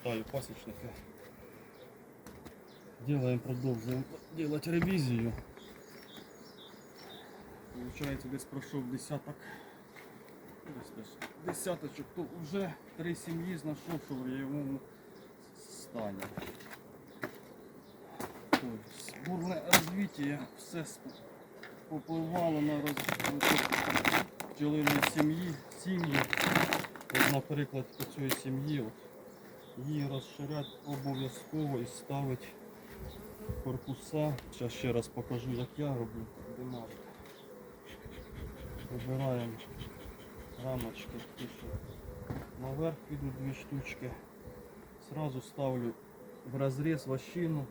Вітаю пасічники. Делаем, продовжуємо делать ревізію. Получається, десь пройшов десяток. Десяточок, то вже три сім'ї знайшов, що в райовому стані. Бурне розвиття, все попливало на пчелиної сім'ї, сім'ї. Наприклад, по цій сім'ї її розширяти обов'язково і ставити корпуса. Зараз ще раз покажу, як я роблю. Вибираємо рамочки, наверх підуть дві штучки. Сразу ставлю в розріз вощину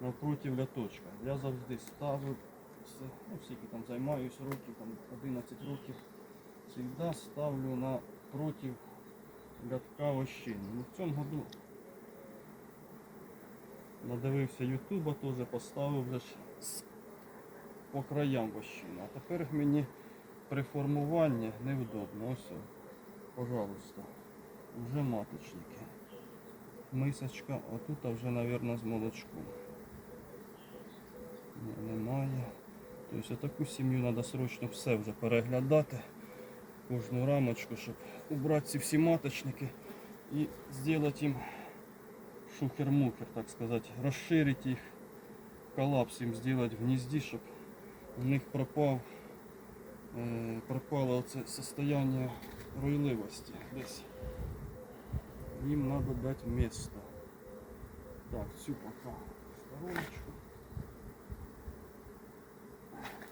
напротив ляточка. Я завжди ставлю все, ну, скільки там займаюсь років, там 11 років. Завжди ставлю напротив лятка вощини. Ну, в цьому году надивився Ютуба, теж поставив вже по краям вощину. А тепер мені при формуванні невдобно. Ось, пожалуйста, вже маточники. Мисочка, отут вже, мабуть, з молочком. Ні, немає. Тобто таку сім'ю треба срочно все вже переглядати. Кожну рамочку, щоб убрати ці всі маточники і зробити їм шухер-мухер, так сказати, розширити їх, колапс їм зробити в гнізді, щоб у них пропав, е, пропало це состояние руйливості десь. Їм треба дати місто. Так, цю пока стороночку.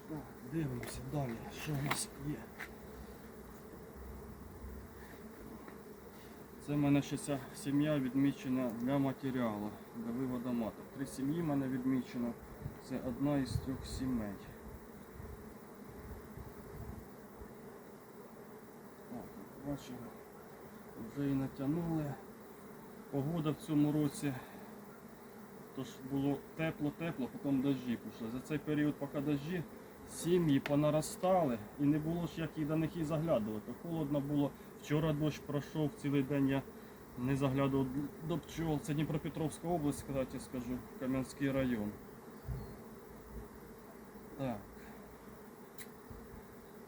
Так, дивимося далі, що у нас є. Це в мене ще ця сім'я відмічена для матеріалу, для виводу маток. Три сім'ї в мене відмічено. Це одна із трьох сімей. Бачимо, вже і натягнули. Погода в цьому році. Тож було тепло-тепло, потім дощі пішли. За цей період, поки дощі, сім'ї понаростали і не було ж як і до них і заглядувати. Холодно було. Вчора дощ пройшов, цілий день я не заглядував до пчол. Це Дніпропетровська область, кстати, скажу, Кам'янський район. Так.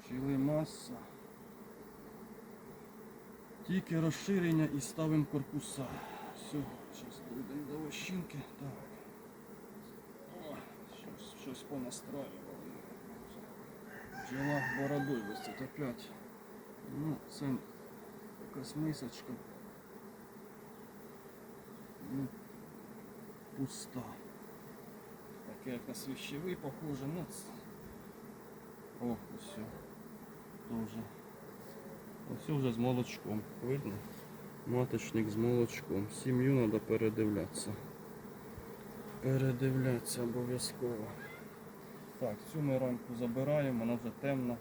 Пчели маса. Тільки розширення і ставимо корпуса. Все, зараз дійдемо до вощинки. Так. О, щось, щось понастраювали. Бджола бородой висить опять. Ну, це якась мисочка. Ну, пуста. Таке як на свіщевий похоже, ну ц- О, ось. Тоже. Ось вже з молочком. Видно? Маточник з молочком. Сім'ю треба передивлятися. Передивлятися обов'язково. Так, цю ми рамку забираємо, вона вже темна.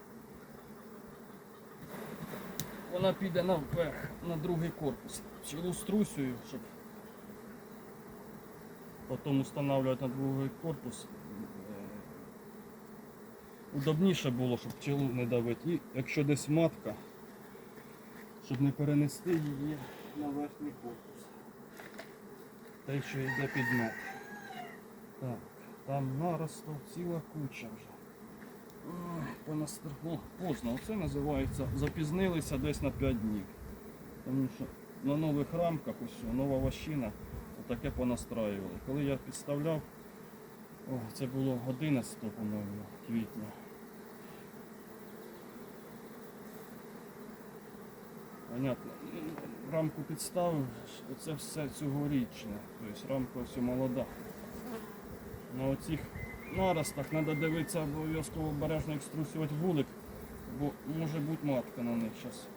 Вона піде наверх, на другий корпус. Цілу струсюю, щоб потім встановлювати на другий корпус. Е, Удобніше було, щоб пчелу не давити. І якщо десь матка, щоб не перенести її на верхній корпус. Те, що йде під мед. Так, там наростов ціла куча вже. Ой. О, поздно. Оце називається запізнилися десь на 5 днів. Тому що на нових рамках ось нова вощина, таке понастраювали. Коли я підставляв, о, це було 11, по-моєму, квітня. Понятно. Рамку підставив, це все цьогорічне. Тобто рамка ось молода. На оцих наростах треба дивитися обов'язково обережно екструсувати вулик, бо може бути матка на них зараз.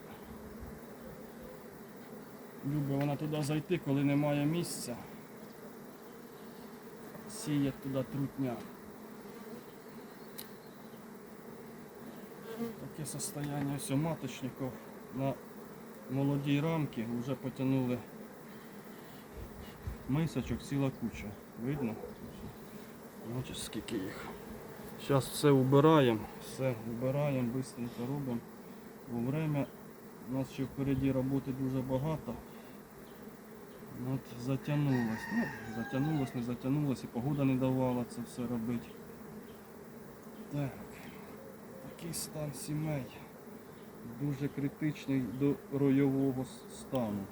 Любить вона туди зайти, коли немає місця. Сіє туди трутня. Таке состояние все маточників на молодій рамці вже потягнули мисочок ціла куча. Видно? Бачиш, скільки їх. Зараз все убираємо, все убираємо, швидко робимо. Бо время у нас ще впереді роботи дуже багато. От затягнулось. Ну, затягнулось, не затягнулось, і погода не давала це все робити. Так, такий стан сімей. Дуже критичний до ройового стану.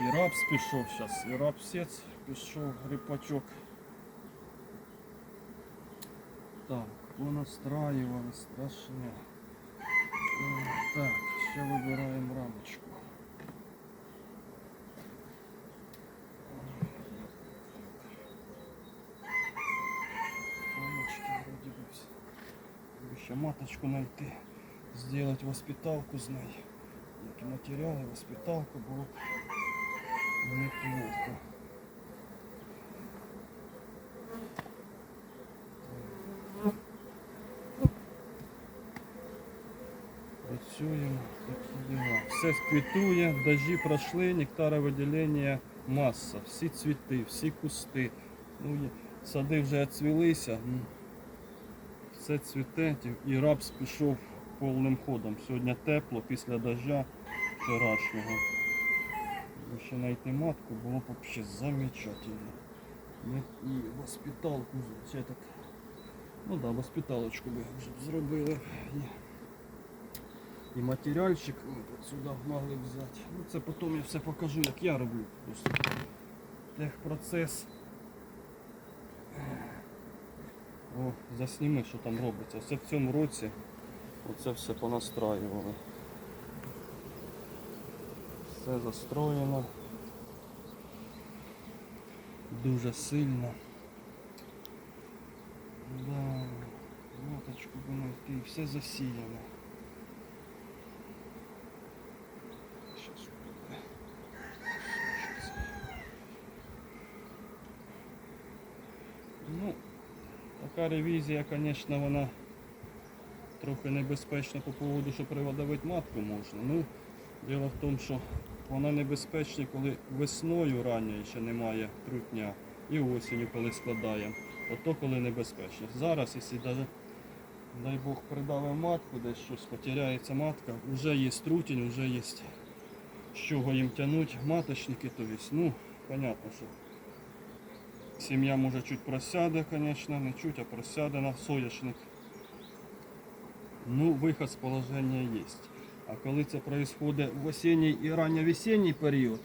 І рапс пішов зараз, і рапсець пішов грипачок. Так, понастраювали страшне. Так, ще вибираємо рамочку. Еще маточку найти, сделать воспиталку з неї. Як і матеріали, воспиталку було неплохо. Все квітує, дожі пройшли, нектаровиділення маса. Всі цвіти, всі кусти. Ну, сади вже відцвілися. м. Все цвіте, і рапс пішов повним ходом. Сьогодні тепло після дождя вчорашнього. Ще знайти матку було б взагалі замечательно. І воспиталку так. Ну да, воспиталочку би зробили. І, матеріальчик ми сюди могли взяти. Ну це потім я все покажу, як я роблю. Просто техпроцес. О, засніми, що там робиться. Це в цьому році оце все понастраювали. Все застроєно. Дуже сильно. Да, маточку би знайти, все засіяно. Щас буде. Щас. Ну, така ревізія, звісно, вона трохи небезпечна по поводу, що приводовити матку можна. Ну, діло в тому, що вона небезпечна, коли весною ранньою ще немає трутня і осінню, коли складає. Ото коли небезпечно. Зараз, якщо дай Бог придали матку, десь щось потеряється матка, вже є трутень, вже є з чого їм тягнуть, маточники, то есть, ну, понятно, що сім'я може чуть просяде, звісно, не чуть, а просяде на соняшник. Ну, виход з положення є. А коли це відбувається в осінній і ранньовесінній період,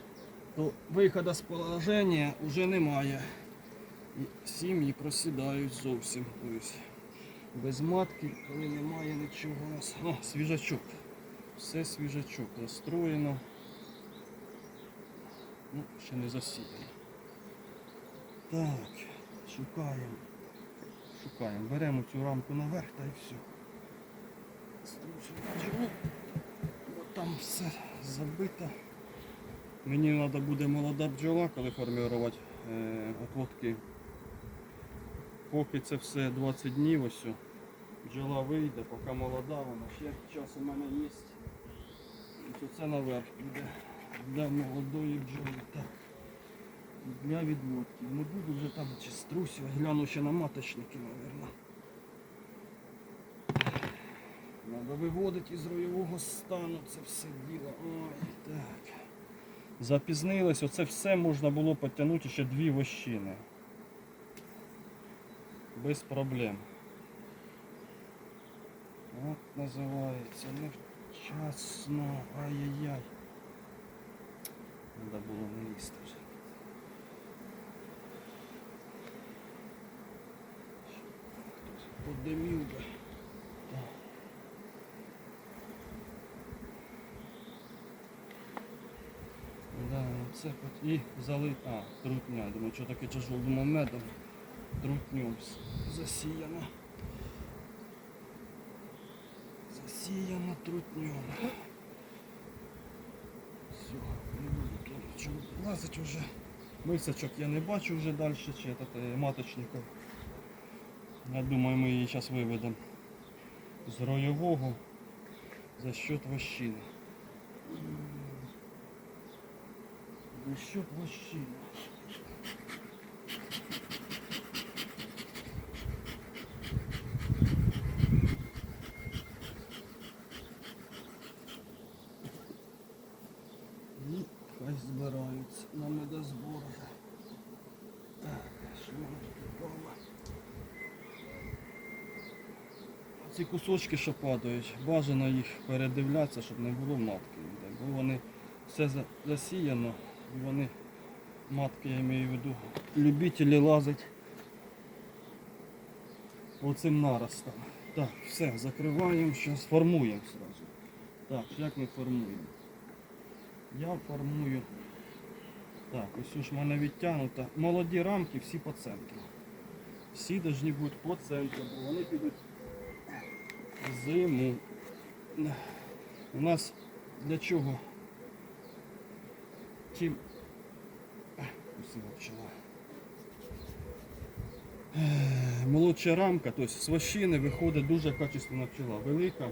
то виходу з положення вже немає. І сім'ї просідають зовсім. Без матки, коли немає нічого у. О, свіжачок. Все свіжачок настроєно. Ну, ще не засіяно. Так, шукаємо. Шукаємо. Беремо цю рамку наверх та і все. Струшуємо джеру, бо там все забито. Мені треба буде молода бджола, коли формувати е, отводки. Поки це все 20 днів ось. Бджола вийде, поки молода, вона ще час у мене є. Оце наверх піде для молодої бджоли. Так. Для відводки. Не буду вже там чи струсю, гляну ще на маточники, мабуть. Треба виводити із ройового стану це все діло. Ой, так. Запізнились, оце все можна було підтягнути ще дві вощини. Без проблем. От називається невчасно. Ай-яй-яй. Треба було не лізти вже. Подимів би. Да, ну це от і залит. А, трутня. Думаю, що таке думав медом. Трутнем засіяно. Засіяно трутнем. Все, не буду тут чого лазить вже. Мисочок я не бачу вже далі, чи этот, е, маточників. Я думаю, ми її зараз виведемо з ройового за счет вощини. За счет вощини. І хай збираються на медозбор. Так, що в мене тут вдома? Ці кусочки, що падають, бажано їх передивлятися, щоб не було матки. Бо вони все засіяно і вони матки, я маю в виду, любителі лазить оцим наростом. Так, все, закриваємо, зараз формуємо сразу. Так, як ми формуємо? Я формую. Так, ось ж в мене відтягнута. Молоді рамки всі по центру. Всі повинні бути по центру, бо вони підуть зиму. У нас для чого? Чим. Пчела. Молодша рамка, тобто з вощини виходить дуже качественна пчела. Велика,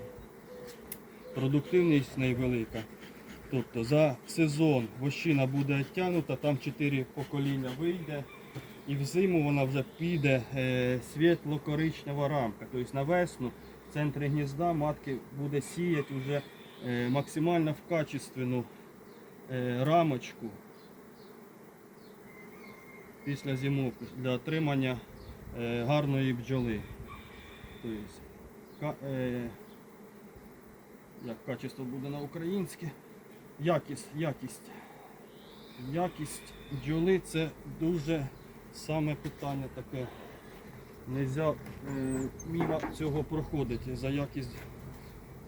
продуктивність невелика. Тобто за сезон вощина буде відтягнута, там 4 покоління вийде. І взиму вона вже піде е, світло-коричнева рамка. Тобто на весну в центрі гнізда матки буде сіяти вже е, максимально в качественну е, рамочку після зимовки для отримання е, гарної бджоли. Тобто, як качество буде на українське. Якість, якість. Якість бджоли це дуже саме питання таке. Нельзя е, мімо цього проходити за якість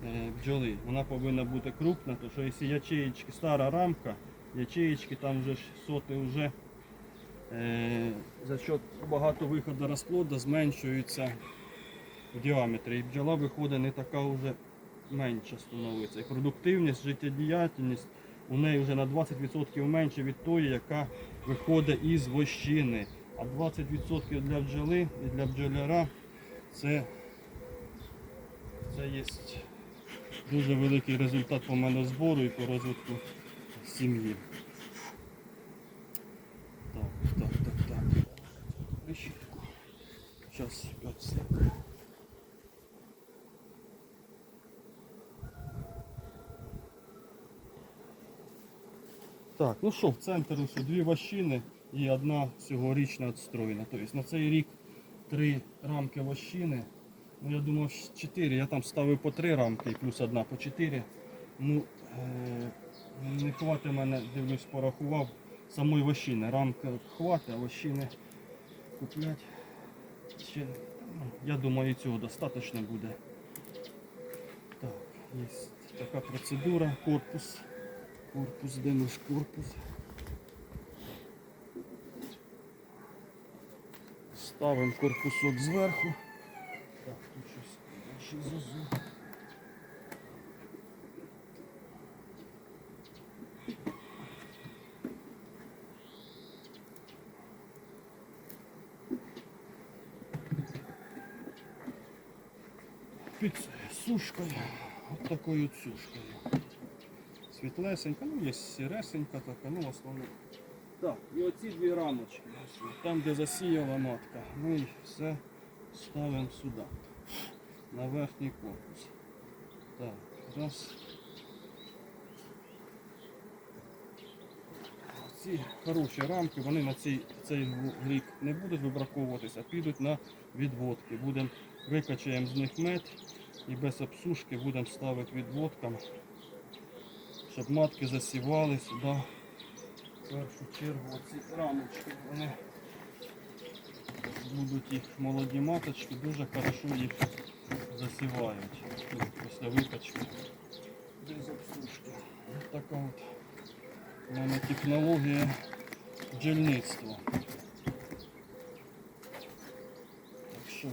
е, бджоли. Вона повинна бути крупна, тому що якщо ячеїчки, стара рамка, ячеїчки там вже соти вже е, за счет багато виходу розплоду зменшуються в діаметрі. І бджола виходить не така вже менша становиться. І продуктивність, життєдіяльність у неї вже на 20% менше від тої, яка виходить із вощини. А 20% для бджоли і для бджоляра це, це є дуже великий результат по менозбору і по розвитку сім'ї. Так, так, так, так. Решітку. Зараз 5 секунд. Так, ну що, в центрі ось дві вощини і одна цьогорічна відстроєна. Тобто на цей рік три рамки вощини. Ну я думав чотири. Я там ставив по три рамки плюс одна по чотири. Ну е- не хватить мене, дивлюсь, порахував самої вощини. Рамка хватить, а вощини куплять. Ще, ну, я думаю, цього достатньо буде. Так, є така процедура, корпус. Корпус, де наш корпус? Ставимо корпусок зверху. Так, тут щось зазу. Під сушкою. От такою сушкою світлесенька, ну є сіресенька така, ну в. Так, і оці дві рамочки, там де засіяла матка, ми їх все ставимо сюди, на верхній корпус. Так, раз. Ці хороші рамки, вони на цей, цей рік не будуть вибраковуватися, а підуть на відводки. Будемо викачаємо з них мед і без обсушки будемо ставити відводкам щоб матки засівали сюди. В першу чергу ці рамочки, вони будуть їх молоді маточки, дуже хорошо їх засівають після викачки без обсушки. Ось така от у мене технологія бджільництва. Так що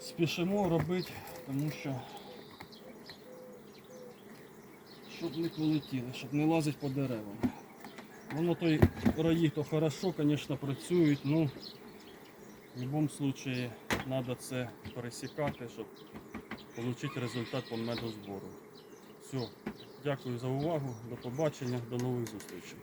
спішимо робити, тому що щоб не полетіли, щоб не лазить по деревам. Воно той раї то хорошо, звісно, працюють, ну в будь-якому випадку треба це пересікати, щоб отримати результат по медозбору. Все, дякую за увагу, до побачення, до нових зустрічей.